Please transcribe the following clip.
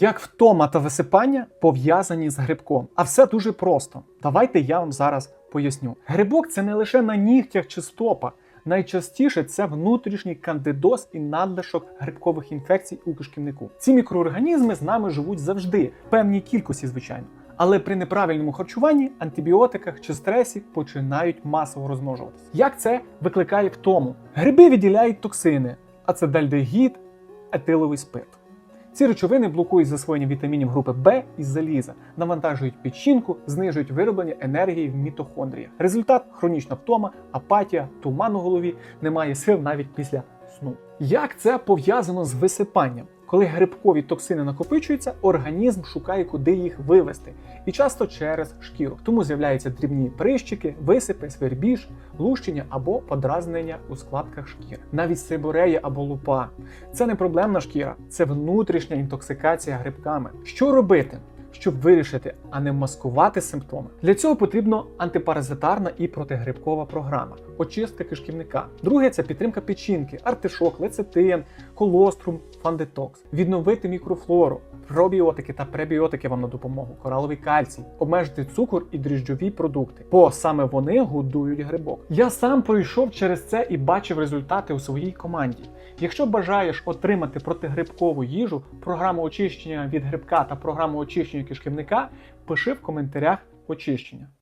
Як втома та висипання пов'язані з грибком. А все дуже просто. Давайте я вам зараз поясню. Грибок це не лише на нігтях чи стопах. Найчастіше це внутрішній кандидоз і надлишок грибкових інфекцій у кишківнику. Ці мікроорганізми з нами живуть завжди, в певній кількості, звичайно. Але при неправильному харчуванні, антибіотиках чи стресі починають масово розмножуватися. Як це викликає втому? Гриби виділяють токсини, ацетальдегід, етиловий спирт. Ці речовини блокують засвоєння вітамінів групи Б і заліза, навантажують печінку, знижують вироблення енергії в мітохондріях. Результат хронічна втома, апатія, туман у голові, немає сил навіть після сну. Як це пов'язано з висипанням? Коли грибкові токсини накопичуються, організм шукає, куди їх вивести, і часто через шкіру. Тому з'являються дрібні прищики, висипи, свербіж, лущення або подразнення у складках шкіри. Навіть сиборея або лупа. Це не проблемна шкіра, це внутрішня інтоксикація грибками. Що робити? Щоб вирішити, а не маскувати симптоми. Для цього потрібно антипаразитарна і протигрибкова програма, очистка кишківника. Друге це підтримка печінки, артишок, лецитин, колострум, фандетокс, відновити мікрофлору, пробіотики та пребіотики вам на допомогу, кораловий кальцій, обмежити цукор і дріжджові продукти, бо саме вони годують грибок. Я сам пройшов через це і бачив результати у своїй команді. Якщо бажаєш отримати протигрибкову їжу, програму очищення від грибка та програму очищення кишківника, пиши в коментарях очищення.